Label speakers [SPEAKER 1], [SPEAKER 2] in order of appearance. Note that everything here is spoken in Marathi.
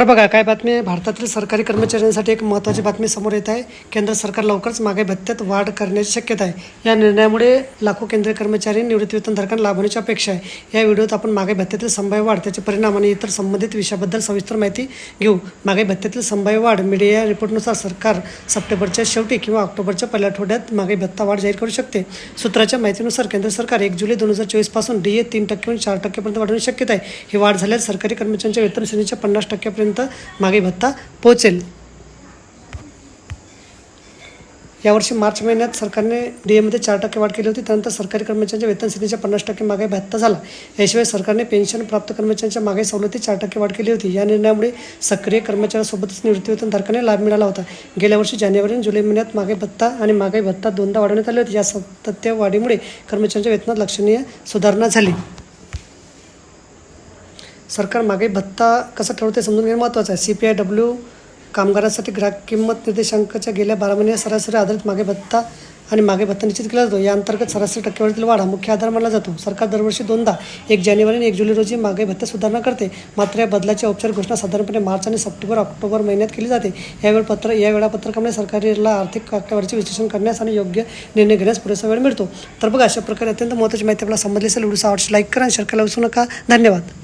[SPEAKER 1] तर बघा काय बातमी आहे? भारतातील सरकारी कर्मचाऱ्यांसाठी एक महत्त्वाची बातमी समोर येत आहे. केंद्र सरकार लवकरच मागे भत्त्यात वाढ करण्याची शक्यता आहे. या निर्णयामुळे लाखो केंद्रीय कर्मचारी निवृत्तीवेतनधारकांना लाभ होण्याची अपेक्षा आहे. या व्हिडिओत आपण मागे भत्त्यातील संभाव्य वाढ त्याचे परिणाम आणि इतर संबंधित विषयाबद्दल सविस्तर माहिती घेऊ. मागे भत्त्यातील संभाव्य वाढ मीडिया रिपोर्टनुसार सरकार सप्टेंबरच्या शेवटी किंवा ऑक्टोबरच्या पहिल्या आठवड्यात मागे भत्ता वाढ जाहीर करू शकते. सूत्राच्या माहितीनुसार केंद्र सरकार एक जुलै दोन हजार चोवीसपासून डी ए तीन टक्केहून चार टक्केपर्यंत वाढवण्याची शक्यता आहे. ही वाढ झाल्यास सरकारी कर्मचाऱ्यांच्या वेतन श्रेणीच्या पन्नास टक्क्यापर्यंत महागाई भत्ता पोहोचेल. यावर्षी मार्च महिन्यात सरकारने डी एमध्ये चार टक्के वाढ केली होती त्यानंतर सरकारी कर्मचाऱ्यांच्या वेतन श्रेणीच्या पन्नास टक्के मागे भत्ता झाला. याशिवाय सरकारने पेन्शन प्राप्त कर्मचाऱ्यांच्या मागे सवलती चार टक्के वाढ केली होती. या निर्णयामुळे सक्रिय कर्मचाऱ्यांसोबतच निवृत्तीवेतनधारकांना लाभ मिळाला होता. गेल्या वर्षी जानेवारी आणि जुलै महिन्यात मागे भत्ता आणि मागे भत्ता दोनदा वाढवण्यात आले होते. या सातत्य वाढीमुळे कर्मचाऱ्यांच्या वेतनात लक्षणीय सुधारणा झाली. सरकार मागे भत्ता कसा ठरवते समजून घेणं महत्त्वाचं आहे. सी पी आय डब्ल्यू कामगारांसाठी ग्राहक किंमत निर्देशांकाच्या गेल्या बारा महिन्या सरासरी आधारित मागे भत्ता आणि मागे भत्ता निश्चित केला जातो. या अंतर्गत सरासरी टक्केवारीतील वाढ हा मुख्य आधार मानला जातो. सरकार दरवर्षी दोनदा एक जानेवारी आणि एक जुलै रोजी मागे भत्ता सुधारणा करते. मात्र या बदलाची औपचारिक घोषणा साधारणपणे मार्च आणि सप्टेंबर ऑक्टोबर महिन्यात केली जाते. यावेळ पत्र या वेळापत्रकामुळे सरकारला आर्थिक आकडेवारीचे विश्लेषण करण्यास आणि योग्य निर्णय घेण्यास पुरेसा वेळ मिळतो. तर बघा अशा प्रकारे अत्यंत महत्त्वाची माहिती आपल्याला समजली असेल व्हिडिओ आवडशी लाईक करा आणि शेअर करायला विसरू नका. धन्यवाद.